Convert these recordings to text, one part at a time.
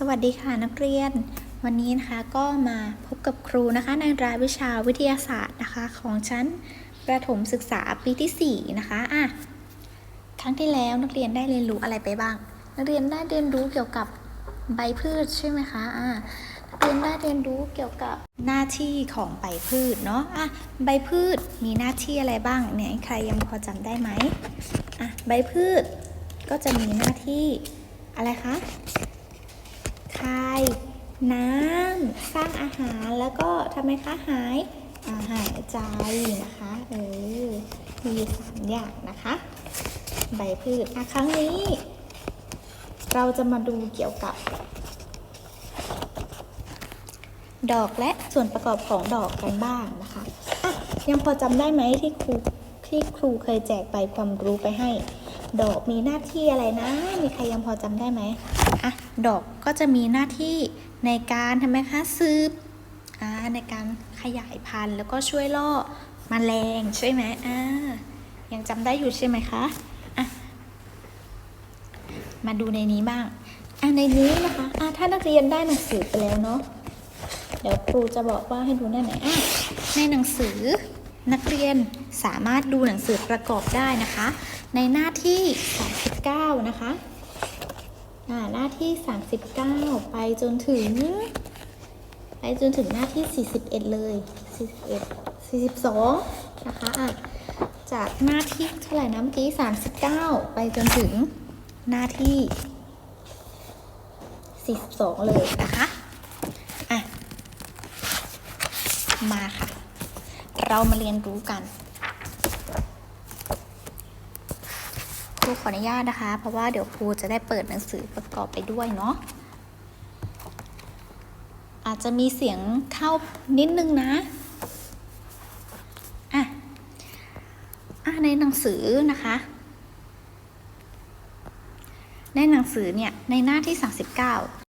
สวัสดีค่ะนักเรียน วันนี้นะคะก็มาพบกับครูนะคะ ในรายวิชาวิทยาศาสตร์นะคะ ของชั้นประถมศึกษาปีที่4นะคะอะครั้งที่แล้วนักเรียนได้เรียนรู้อะไรไปบ้าง นักเรียนได้เรียนรู้เกี่ยวกับใบพืชใช่ไหมคะอะนักเรียนได้เรียนรู้เกี่ยวกับหน้าที่ของใบพืชเนาะอะใบพืชมีหน้าที่อะไรบ้างเนี่ยใครยังพอจำได้ไหมอะใบพืชก็จะมีหน้าที่อะไรคะ คาย น้ำสร้างอาหารแล้วก็ทำไมคะหายอาหายใจนะคะเออมีสามอย่างนะคะ ใบพืชอะครั้งนี้ เราจะมาดูเกี่ยวกับ ดอกและส่วนประกอบของดอกกันบ้างนะคะอะยังพอจำได้ไหมที่ครูที่ครูเคยแจกใบความรู้ไปให้ ดอกมีหน้าที่อะไรนะ มีใครยังพอจำได้ไหมอะดอกก็จะมีหน้าที่ในการทำไมคะสืบอ่าในการขยายพันธุ์แล้วก็ช่วยล่อมแมลงใช่ไหมอ่ายังจำได้อยู่ใช่ไหมคะอะมาดูในนี้บ้างอะในนี้นะคะอะถ้านักเรียนได้หนังสือไปแล้วเนาะเดี๋ยวครูจะบอกว่าให้ดูได้ไหนอะในหนังสือ นักเรียนสามารถดูหนังสือประกอบได้นะคะ ในหน้าที่ 39 นะคะหน้าที่ 39 ไปจนถึง ไปจนถึงหน้าที่ 41 เลย 41 42 นะคะอะจากหน้าที่เท่าไหร่นะเมื่อกี้ 39 ไปจนถึงหน้าที่ 42 เลยนะคะ อะ มาค่ะ เรามาเรียนรู้กันครูขออนุญาตนะคะ เพราะว่าเดี๋ยวครูจะได้เปิดหนังสือประกอบไปด้วยเนาะอาจจะมีเสียงเข้านิดนึงนะอะอะในหนังสือนะคะในหนังสือเนี่ยในหน้าที่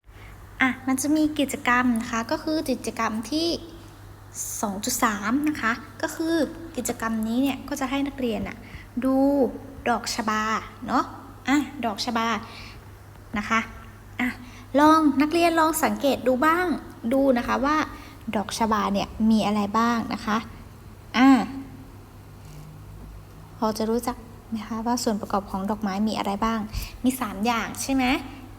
39อะมันจะมีกิจกรรมนะคะก็คือกิจกรรมที่ 2.3 นะคะ ก็คือกิจกรรมนี้เนี่ยก็จะให้นักเรียนอะดูดอกชบาเนาะอะดอกชบานะคะอะลองนักเรียนลองสังเกตดูบ้างดูนะคะว่าดอกชบาเนี่ยมีอะไรบ้างนะคะอะพอจะรู้จักไหมคะว่าส่วนประกอบของดอกไม้มีอะไรบ้าง มี 3 อย่างใช่ไหม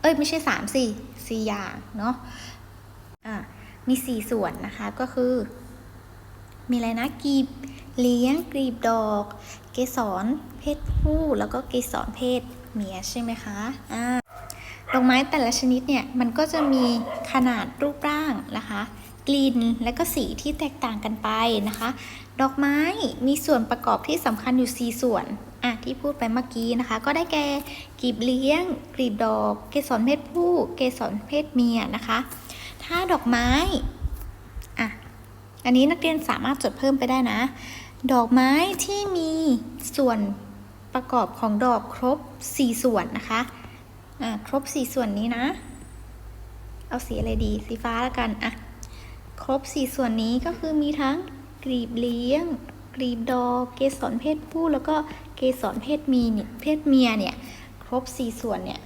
เอ้ยไม่ใช่3สิ4อย่างเนาะอะมี 4 ส่วนนะคะก็คือ มีอะไรนะกีบเลี้ยงกลีบดอก เกสรเพศผู้แล้วก็เกสรเพศเมียใช่ไหมคะอ่าดอกไม้แต่ละชนิดเนี่ยมันก็จะมีขนาดรูปร่างนะคะ กลิ่นและก็สีที่แตกต่างกันไปนะคะ ดอกไม้มีส่วนประกอบที่สำคัญอยู่ 4 ส่วนอะที่พูดไปเมื่อกี้นะคะ ก็ได้แก่กลีบเลี้ยง กลีบดอก เกสรเพศผู้ เกสรเพศเมียนะคะ ถ้าดอกไม้ อันนี้นักเรียนสามารถจดเพิ่มไปได้นะ ดอกไม้ที่มีส่วนประกอบของดอกครบ 4 ส่วนนะคะอะครบ 4 ส่วนนี้นะ เอาสีอะไรดี สีฟ้าแล้วกันอะครบ 4 ส่วนนี้ก็คือมีทั้งกลีบเลี้ยง กลีบดอก เกสรเพศผู้ แล้วก็เกสรเพศมีเนี่ยเพศเมียเนี่ย ครบ 4 ส่วนเนี่ย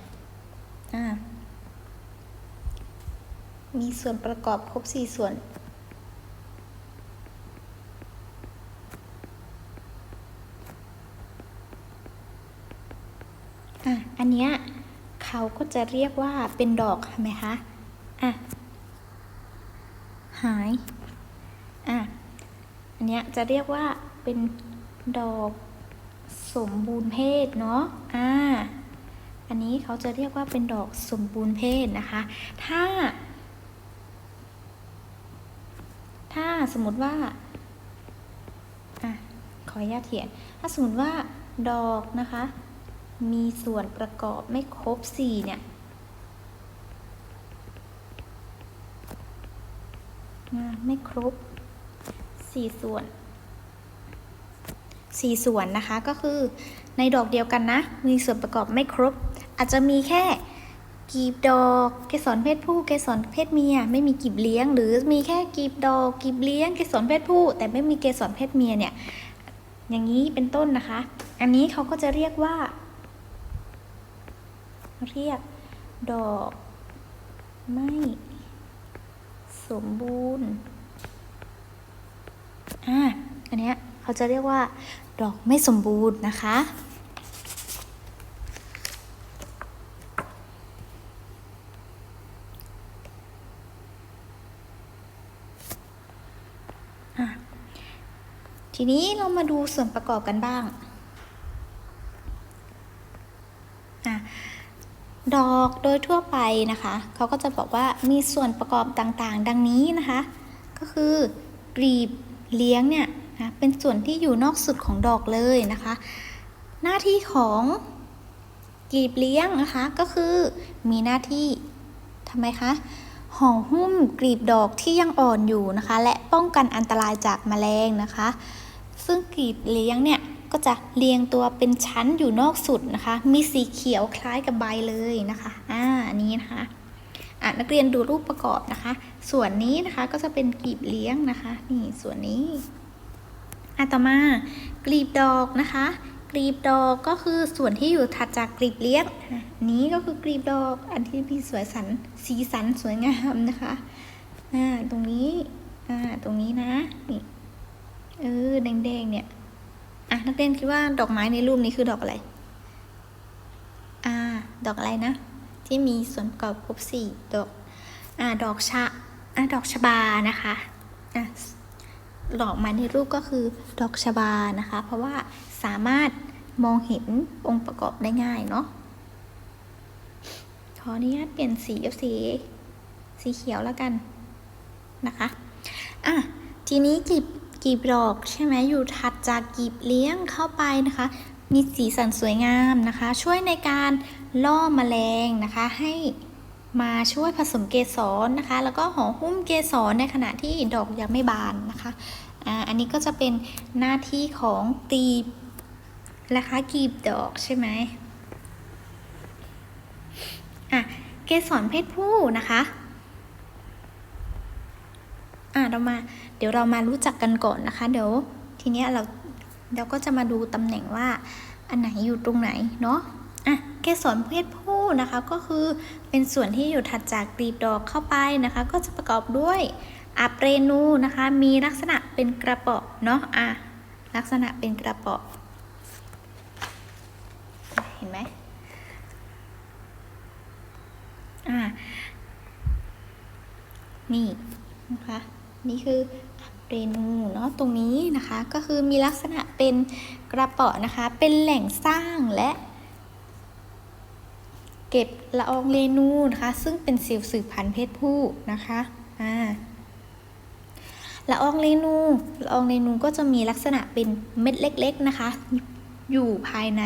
อ่ามีส่วนประกอบครบ 4 ส่วน อันเนี้ยเขาก็จะเรียกว่าเป็นดอกเห็นไหมคะ อะ หาย อะ อันเนี้ยจะเรียกว่าเป็นดอกสมบูรณ์เพศเนาะ อ่า อันนี้เขาจะเรียกว่าเป็นดอกสมบูรณ์เพศนะคะ ถ้า ถ้าสมมติว่า อะ ขออนุญาตเขียน ถ้าสมมติว่าดอกนะคะ มีส่วนประกอบไม่ครบ 4 เนี่ย ไม่ครบ 4 ส่วน 4 ส่วนนะคะก็คือในดอกเดียวกันนะ มีส่วนประกอบไม่ครบ อาจจะมีแค่กีบดอกเกสรเพศผู้เกสรเพศเมีย ไม่มีกีบเลี้ยง หรือมีแค่กีบดอกกีบเลี้ยงเกสรเพศผู้ แต่ไม่มีเกสรเพศเมียเนี่ยอย่างนี้เป็นต้นนะคะ อันนี้เขาก็จะเรียกว่า เรียกดอกไม่สมบูรณ์ อ่า อันเนี้ยเขาจะเรียกว่า ดอกไม่สมบูรณ์นะคะอะทีนี้เรามาดูส่วนประกอบกันบ้าง อะ ดอกโดยทั่วไปนะคะเขาก็จะบอกว่ามีส่วนประกอบต่างๆ ดังนี้นะคะ ก็คือกรีบเลี้ยงเนี่ยนะเป็นส่วนที่อยู่นอกสุดของดอกเลยนะคะ หน้าที่ของกรีบเลี้ยงนะคะก็คือมีหน้าที่ทำไมคะห่อหุ้มกรีบดอกที่ยังอ่อนอยู่นะคะ และป้องกันอันตรายจากแมลงนะคะ ซึ่งกรีบเลี้ยงเนี่ย ก็จะเรียงตัวเป็นชั้นอยู่นอกสุดนะคะ มีสีเขียวคล้ายกับใบเลยนะคะ อ่าอันนี้นะคะอะนักเรียนดูรูปประกอบนะคะ ส่วนนี้นะคะก็จะเป็นกลีบเลี้ยงนะคะ นี่ส่วนนี้อะต่อมากลีบดอกนะคะ กลีบดอกก็คือส่วนที่อยู่ถัดจากกลีบเลี้ยงนนี้ก็คือกลีบดอก อันที่มีสวยสันสีสันสวยงามนะคะอ่าตรงนี้อ่าตรงนี้นะนี่เออแดงๆเนี่ย อะนักเรียนคิดว่าดอกไม้ในรูปนี้คือดอกอะไร อ่า ดอกอะไรนะ ที่มีส่วนประกอบครบสี่ดอก อ่า ดอกชะ อ่า ดอกชบานะคะ อะ ดอกไม้ในรูปก็คือดอกชบานะคะ เพราะว่าสามารถมองเห็นองค์ประกอบได้ง่ายเนาะ ขออนุญาตเปลี่ยนสีเอาสี สีเขียวแล้วกันนะคะ อะ ทีนี้กลีบ กีบดอกใช่ไหมอยู่ถัดจากกีบเลี้ยงเข้าไปนะคะ มีสีสันสวยงามนะคะ ช่วยในการล่อแมลงนะคะ ให้มาช่วยผสมเกสรนะคะ แล้วก็ห่อหุ้มเกสรในขณะที่ดอกยังไม่บานนะคะอันนี้ก็จะเป็นหน้าที่ของกลีบนะคะกีบดอกใช่ไหมอะเกสรเพศผู้นะคะ อะเรามา เดี๋ยวเรามารู้จักกันก่อนนะคะ เดี๋ยวทีเนี้ยเราเราก็จะมาดูตำแหน่งว่า อันไหนอยู่ตรงไหนเนาะอะเกสรเพศผู้นะคะก็คือเป็นส่วนที่อยู่ถัดจากกลีบดอกเข้าไปนะคะ ก็จะประกอบด้วยอัปเรนูนะคะ มีลักษณะเป็นกระเปาะเนาะอะลักษณะเป็นกระเปาะเห็นไหมอะนี่นะคะ นี่คือเรนูเนาะตรงนี้นะคะก็คือมีลักษณะเป็นกระเป๋อนะคะ เป็นแหล่งสร้างและ เก็บละอองเรนูนะคะ ซึ่งเป็นเซลล์สืบพันธุ์เพศผู้นะคะอ่าละอองเรนูละอองเรนูก็จะมีลักษณะเป็นเม็ดเล็ก ๆนะคะ อยู่ภายใน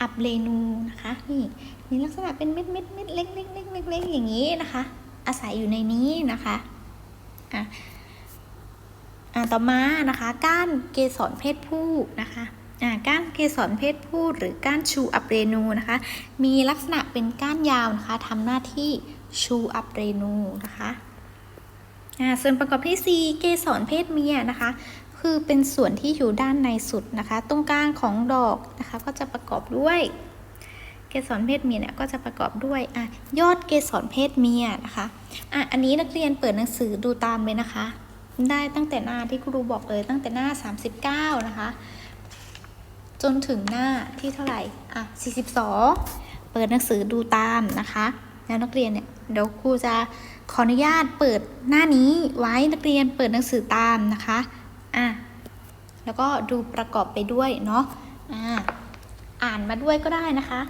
อับเรนูนะคะนี่มีลักษณะเป็นเม็ดเม็ดเม็ดเล็กเล็กเล็กเล็กๆอย่างนี้นะคะ อาศัยอยู่ในนี้นะคะอะ ต่อมานะคะ ก้านเกสรเพศผู้นะคะอ่าก้านเกสรเพศผู้หรือก้านชูอัปเรนูนะคะ มีลักษณะเป็นก้านยาวนะคะทำหน้าที่ชูอัปเรนูนะคะอ่าส่วนประกอบที่ 4 เกสรเพศเมียนะคะ คือเป็นส่วนที่อยู่ด้านในสุดนะคะ ตรงกลางของดอกนะคะ ก็จะประกอบด้วยเกสรเพศเมียเนี่ยก็จะประกอบด้วยอะยอดเกสรเพศเมียนะคะอะอันนี้นักเรียนเปิดหนังสือดูตามเลยนะคะ ได้ตั้งแต่หน้าที่ครูบอกเลยตั้งแต่หน้า 39 นะคะ จนถึงหน้าที่เท่าไหร่อะ42 เปิดหนังสือดูตามนะคะแล้วนักเรียนเนี่ยเดี๋ยวครูจะขออนุญาตเปิดหน้านี้ไว้นักเรียนเปิดหนังสือตามนะคะอะแล้วก็ดูประกอบไปด้วยเนาะอ่าอ่านมาด้วยก็ได้นะคะ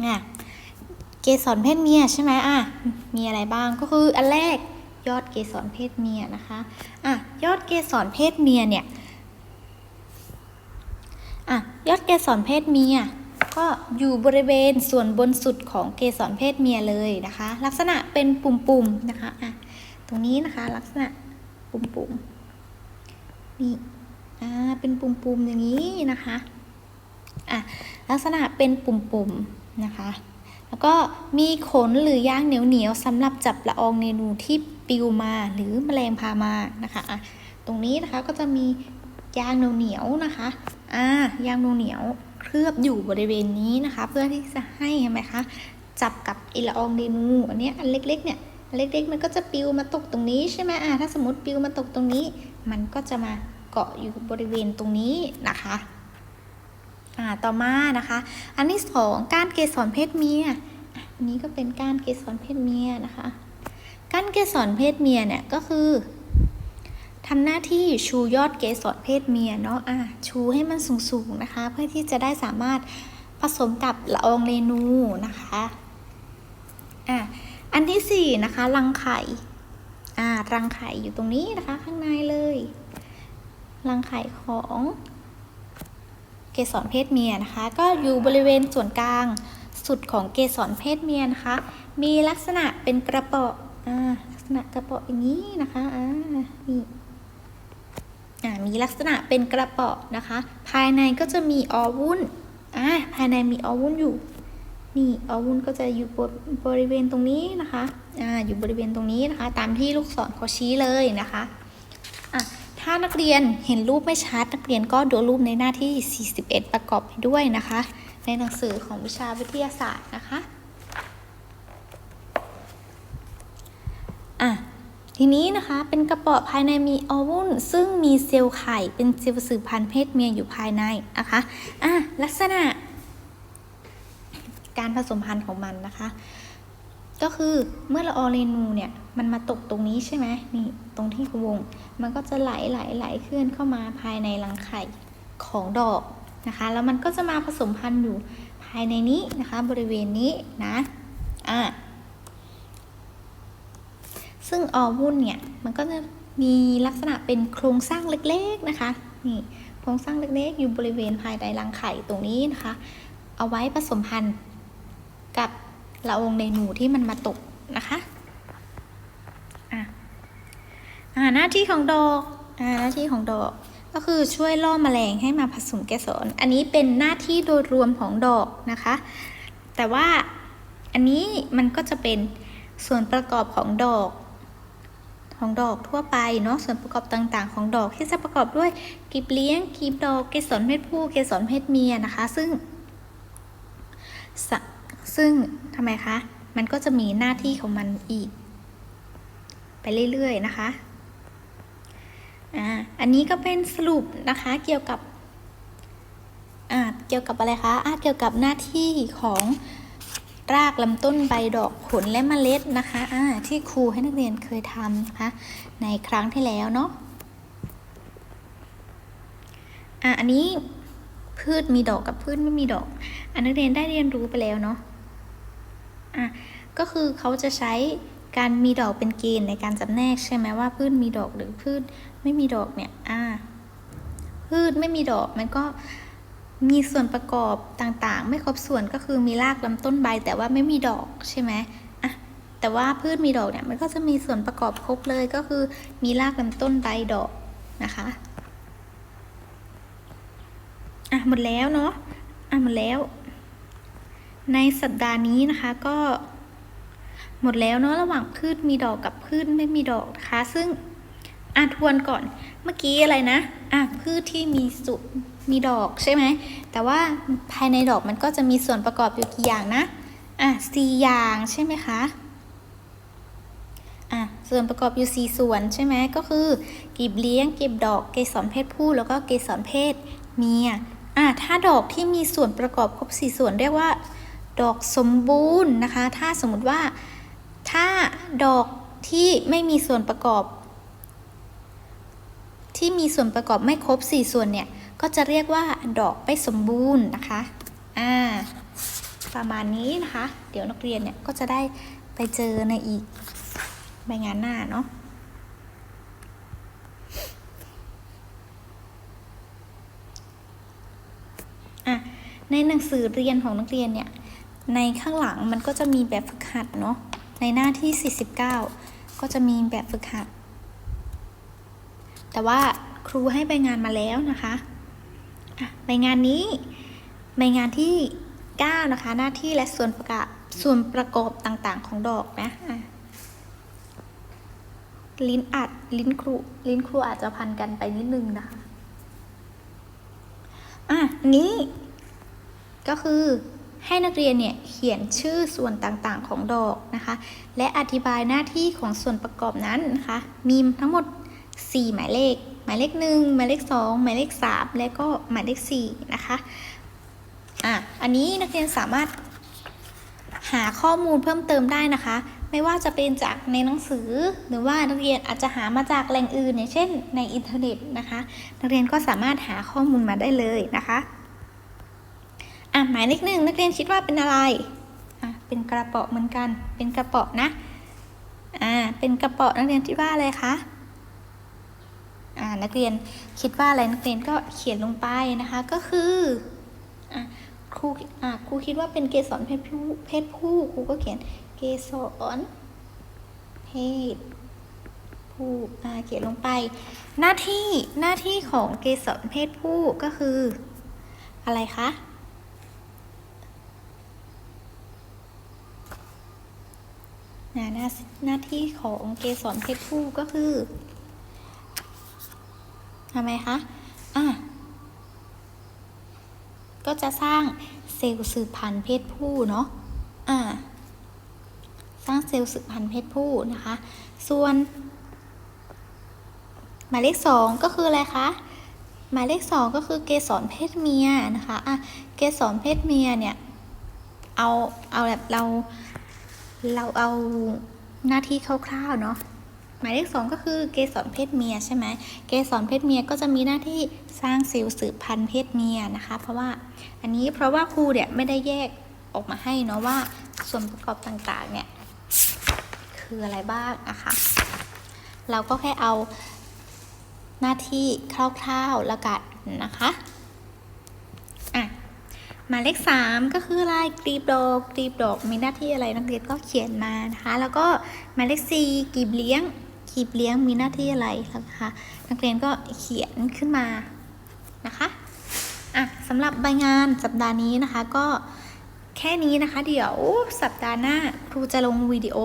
เนี่ยเกสรเพศเมียใช่ไหมอะมีอะไรบ้างก็คืออันแรก ยอดเกสรเพศเมียนะคะอะยอดเกสรเพศเมียเนี่ยอะยอดเกสรเพศเมียก็อยู่บริเวณส่วนบนสุดของเกสรเพศเมียเลยนะคะ ลักษณะเป็นปุ่มๆนะคะอะตรงนี้นะคะลักษณะปุ่มๆนี่อ่าเป็นปุ่มๆอย่างนี้นะคะอะลักษณะเป็นปุ่มๆนะคะ แล้วก็มีขนหรือยางเหนียวๆสำหรับจับละอองเนนูที่ปลิวมาหรือแมลงพามานะคะะตรงนี้นะคะก็จะมียางเหนียวๆนะคะอ่ายางเหนียวเคลือบอยู่บริเวณนี้นะคะ เพื่อที่จะให้เห็นไหมคะจับกับไอละอองเรนูอันนี้อันเล็กๆเนี่ยอันเล็กๆ มันก็จะปิวมาตกตรงนี้ใช่ไหมอ่าถ้าสมมติปิวมาตกตรงนี้ มันก็จะมาเกาะอยู่บริเวณตรงนี้นะคะ อ่าต่อมานะคะ อันที่สองก้านเกสรเพศเมียอันนี้ก็เป็นก้านเกสรเพศเมียนะคะก้านเกสรเพศเมียเนี่ยก็คือทำหน้าที่ชูยอดเกสรเพศเมียเนาะอะชูให้มันสูงๆนะคะ เพื่อที่จะได้สามารถผสมกับละอองเรนูนะคะอะอันที่สี่นะคะรังไข่อ่ารังไข่อยู่ตรงนี้นะคะ ข้างในเลย รังไข่ของ เกสรเพศเมียนะคะ ก็อยู่บริเวณส่วนกลางสุดของเกสรเพศเมียนะคะ มีลักษณะเป็นกระเปาะลักษณะกระเปาะอย่างนี้นะคะอ่านี่มีลักษณะเป็นกระเปาะนะคะ ภายในก็จะมีออวุ้นอ่าภายในมีออวุ้นอยู่ นี่ออวุ้นก็จะอยู่บบริเวณตรงนี้นะคะอ่าอยู่บริเวณตรงนี้นะคะ ตามที่ลูกศรเขาชี้เลยนะคะ ถ้านักเรียนเห็นรูปไม่ชัด นักเรียนก็ดูรูปในหน้าที่ 41 ประกอบไปด้วยนะคะ ในหนังสือของวิชาวิทยาศาสตร์นะคะอะทีนี้นะคะเป็นกระป๋อภายในมีออวุ้นซึ่งมีเซลล์ไข่เป็นเซลล์สืบพันธุ์เพศเมียอยู่ภายในนะคะอะลักษณะ การผสมพันธุ์ของมันนะคะ ก็คือเมื่อละอองเรนูเนี่ยมันมาตกตรงนี้ใช่ไหมนี่ตรงที่วง มันก็จะไหลไหลไหลเคลื่อนเข้ามาภายในรังไข่ของดอกนะคะ แล้วมันก็จะมาผสมพันธุ์อยู่ภายในนี้นะคะ บริเวณนี้นะอะซึ่งออวุ้นเนี่ยมันก็จะมีลักษณะเป็นโครงสร้างเล็กๆนะคะนี่โครงสร้างเล็กๆ อยู่บริเวณภายในรังไข่ตรงนี้นะคะ เอาไว้ผสมพันธุ์กับ ละอองเรนูที่มันมาตกนะคะอะอ่าหน้าที่ของดอกอ่าหน้าที่ของดอกก็คือช่วยล่อแมลงให้มาผสมเกสร อันนี้เป็นหน้าที่โดยรวมของดอกนะคะ แต่ว่าอันนี้มันก็จะเป็นส่วนประกอบของดอกของดอกทั่วไปเนาะส่วนประกอบต่างๆ ของดอกที่จะประกอบด้วยกลีบเลี้ยงกลีบดอกเกสรเพศผู้เกสรเพศเมียนะคะ ซึ่งสะ ซึ่งทำไมคะ มันก็จะมีหน้าที่ของมันอีก ไปเรื่อยๆนะคะอ่าอันนี้ก็เป็นสรุปนะคะเกี่ยวกับอ่าเกี่ยวกับอะไรคะอ่าเกี่ยวกับหน้าที่ของรากลำต้นใบดอกผลและเมล็ดนะคะอ่าที่ครูให้นักเรียนเคยทำนะคะในครั้งที่แล้วเนาะอ่าอันนี้พืชมีดอกกับพืชไม่มีดอก อันนักเรียนได้เรียนรู้ไปแล้วเนาะ อะก็คือเขาจะใช้การมีดอกเป็นเกณฑ์ในการจำแนกใช่ไหมว่าพืชมีดอกหรือพืชไม่มีดอกเนี่ยอ่าพืชไม่มีดอกมันก็มีส่วนประกอบต่างๆ ไม่ครบส่วนก็คือมีรากลำต้นใบ แต่ว่าไม่มีดอกใช่ไหมอะแต่ว่าพืชมีดอกเนี่ยมันก็จะมีส่วนประกอบครบเลยก็คือมีรากลำต้นใบดอกนะคะอะหมดแล้วเนาะอะหมดแล้ว ในสัปดาห์นี้นะคะก็หมดแล้วเนาะระหว่างพืชมีดอกกับพืชไม่มีดอกนะคะซึ่งอะทวนก่อนเมื่อกี้อะไรนะอะพืชที่มีสุมีดอกใช่ไหมแต่ว่าภายในดอกมันก็จะมีส่วนประกอบอยู่กี่อย่างนะอะสี่อย่างใช่ไหมคะอะส่วนประกอบอยู่สี่ส่วนใช่ไหมก็คือกีบเลี้ยงกลีบดอกเกสรเพศผู้แล้วก็เกสรเพศเมียอะถ้าดอกที่มีส่วนประกอบครบสี่ส่วนเรียกว่า ดอกสมบูรณ์นะคะ ถ้าสมมติว่าถ้าดอกที่ไม่มีส่วนประกอบ ที่มีส่วนประกอบไม่ครบ 4 ส่วนเนี่ย ก็จะเรียกว่าดอกไม่สมบูรณ์นะคะอ่าประมาณนี้นะคะ เดี๋ยวนักเรียนเนี่ยก็จะได้ไปเจอในอีกใบงานหน้าเนาะอะในหนังสือเรียนของนักเรียนเนี่ย ในข้างหลังมันก็จะมีแบบฝึกหัดเนาะ ในหน้าที่ 49 ก็จะมีแบบฝึกหัด แต่ว่าครูให้ใบงานมาแล้วนะคะใบงานนี้ใบงานที่ 9 นะคะ หน้าที่และส่วนประกอบส่วนประกอบต่างๆ ของดอกนะลิ้นอัดลิ้นครู ลิ้นครูอาจจะพันกันไปนิดนึงนะคะ อะนนี้ก็คือ ให้นักเรียนเนี่ยเขียนชื่อส่วนต่างๆของดอกนะคะ และอธิบายหน้าที่ของส่วนประกอบนั้นนะคะ มีทั้งหมด 4 หมายเลข หมายเลข 1 หมายเลข 2 หมายเลข 3 และก็หมายเลข 4 นะคะอะอันนี้นักเรียนสามารถหาข้อมูลเพิ่มเติมได้นะคะ ไม่ว่าจะเป็นจากในหนังสือ หรือว่านักเรียนอาจจะหามาจากแหล่งอื่นอย่างเช่นในอินเทอร์เน็ตนะคะ นักเรียนก็สามารถหาข้อมูลมาได้เลยนะคะ อะหมายเลขหนึ่งนักเรียนคิดว่าเป็นอะไรอะเป็นกระเป๋าเหมือนกัน เป็นกระเป๋านะอ่าเป็นกระเป๋านักเรียนคิดว่าอะไรคะอ่านักเรียนคิดว่าอะไรนักเรียนก็เขียนลงไปนะคะ ก็คืออะครูอะครูคิดว่าเป็นเกสรเพศผู้เพศผู้ครูก็เขียนเกสรเพศผู้อ่าเขียนลงไป หน้าที่หน้าที่ของเกสรเพศผู้ก็คือ อะไรคะ น้าหน้าหน้าที่ของเกสรเพศผู้ก็คือทำไมคะ อะ ก็จะสร้างเซลล์สืบพันธุ์เพศผู้เนาะ อ่า สร้างเซลล์สืบพันธุ์เพศผู้นะคะ ส่วน หมายเลขสองก็คืออะไรคะ หมายเลขสองก็คือเกสรเพศเมียนะคะ อะ เกสรเพศเมียเนี่ย เอา เอาแบบเรา เราเอาหน้าที่คร่าวๆเนาะหมายเลขสองก็คือเกสรเพศเมียใช่ไหมเกสรเพศเมียก็จะมีหน้าที่สร้างเซลล์สืบพันธุ์เพศเมียนะคะ เพราะว่าอันนี้เพราะว่าครูเนี่ยไม่ได้แยกออกมาให้เนาะว่าส่วนประกอบต่างๆเนี่ยคืออะไรบ้างนะคะ เราก็แค่เอาหน้าที่คร่าวๆแล้วกันนะคะอะ หมายเลขสามก็คืออะไรกลีบดอกกลีบดอกมีหน้าที่อะไรนักเรียนก็เขียนมานะคะ แล้วก็หมายเลขสี่กลีบเลี้ยงกลีบเลี้ยงมีหน้าที่อะไรนะคะนักเรียนก็เขียนขึ้นมานะคะอะสำหรับใบงานสัปดาห์นี้นะคะก็แค่นี้นะคะ เดี๋ยวสัปดาห์หน้าครูจะลงวิดีโอ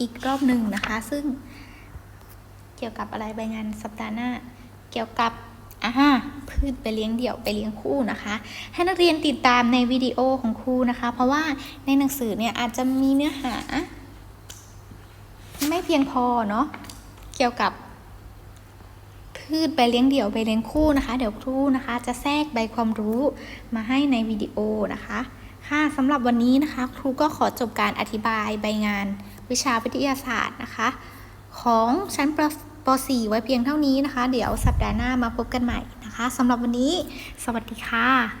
อีกรอบหนึ่งนะคะ ซึ่งเกี่ยวกับอะไรใบงานสัปดาห์หน้า เกี่ยวกับ อ่าพืชไปเลี้ยงเดี่ยวไปเลี้ยงคู่นะคะ ให้นักเรียนติดตามในวิดีโอของครูนะคะ เพราะว่าในหนังสือเนี่ยอาจจะมีเนื้อหา ไม่เพียงพอเนาะเกี่ยวกับพืชไปเลี้ยงเดี่ยวไปเลี้ยงคู่นะคะ เดี๋ยวครูนะคะ จะแทรกใบความรู้มาให้ในวิดีโอนะคะค่ะสำหรับวันนี้นะคะ ครูก็ขอจบการอธิบายใบงานวิชาวิทยาศาสตร์นะคะ ของชั้นประ ป .4 ไว้เพียงเท่านี้นะคะ เดี๋ยวสัปดาห์หน้ามาพบกันใหม่นะคะสำหรับวันนี้ สวัสดีค่ะ